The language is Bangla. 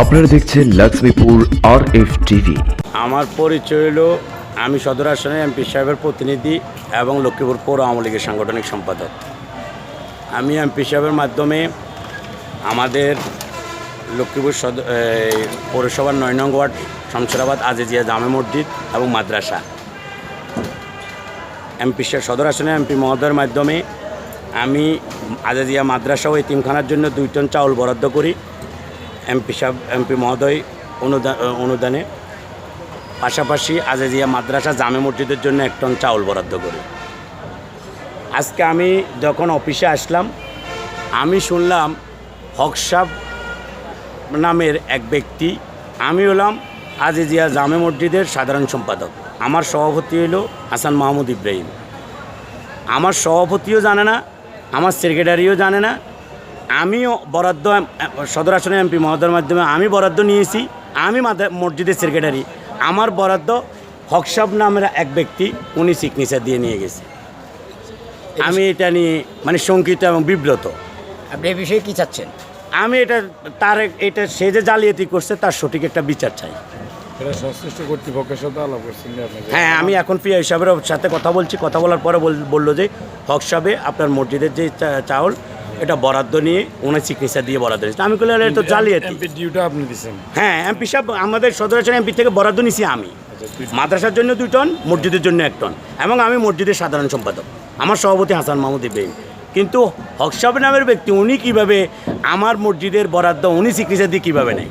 আপনারা দেখছেন লক্ষ্মীপুর আর এফ টিভি আমার পরিচয় হলো আমি সদর আসনের এমপি সাহেবের প্রতিনিধি এবং লক্ষ্মীপুর পৌর আওয়ামী লীগের সাংগঠনিক সম্পাদক। আমি এমপি সাহেবের মাধ্যমে আমাদের লক্ষ্মীপুর সদ এই পৌরসভার নয় নং ওয়ার্ড শমশেরাবাদ আজিজিয়া জামে মসজিদ এবং মাদ্রাসা। এমপি সাহেব সদর আসনের এমপি মহোদয়ের মাধ্যমে আমি আজাদিয়া মাদ্রাসা ও এতিমখানার জন্য দুই টন চাউল বরাদ্দ করি। এমপি সাহেব, এমপি মহোদয় অনুদান অনুদানে। পাশাপাশি আজাদিয়া মাদ্রাসা জামে মসজিদের জন্য এক টন চাউল বরাদ্দ করি। আজকে আমি যখন অফিসে আসলাম, আমি শুনলাম হকসাব নামের এক ব্যক্তি। আমি হলাম আজিজিয়া জামে মসজিদের সাধারণ সম্পাদক। আমার সভাপতি হলো হাসান মাহমুদ ইব্রাহিম। আমার সভাপতিও জানে না, আমার সেক্রেটারিও জানে না আমিও বরাদ্দ সদর আসনের এমপি মহোদয়ের মাধ্যমে আমি বরাদ্দ নিয়েছি। আমি মসজিদের সেক্রেটারি আমার বরাদ্দ হকসাব নামের এক ব্যক্তি উনি সিগনেচার দিয়ে নিয়ে গেছে। আমি এটা নিয়ে মানে শঙ্কিত এবং বিব্রত। আপনি এ বিষয়ে কী চাচ্ছেন? আমি এটা তার এটা সে যে জালিয়াতি করছে তার সঠিক একটা বিচার চাই। সংশ্লিষ্ট কর্তৃপক্ষের সাথে আলাপ করছেন হ্যাঁ আমি এখন প্রিয়া হিসাবের সাথে কথা বলছি। কথা বলার পরে বল- বলল যে হক সাহেবে আপনার মসজিদের যে চাউল এটা বরাদ্দ নিয়ে ওনার চিকিৎসা দিয়ে বরাদ্দ নিয়েছে। আমি বললাম এটা তো জালিয়াতি। ডিউটা আপনি দিচ্ছেন হ্যাঁ এমপি সাহেব আমাদের সদর আসন এমপি থেকে বরাদ্দ নিয়েছি আমি। আচ্ছা মাদ্রাসার জন্য দুই টন মসজিদের জন্য এক টন এবং আমি মসজিদের সাধারণ সম্পাদক। আমার সভাপতি হাসান মাহমুদ ইব্রাহিম। কিন্তু হক সাহেব নামের ব্যক্তি উনি কীভাবে আমার মসজিদের বরাদ্দ উনি চিকিৎসা দিয়ে কীভাবে নেয়?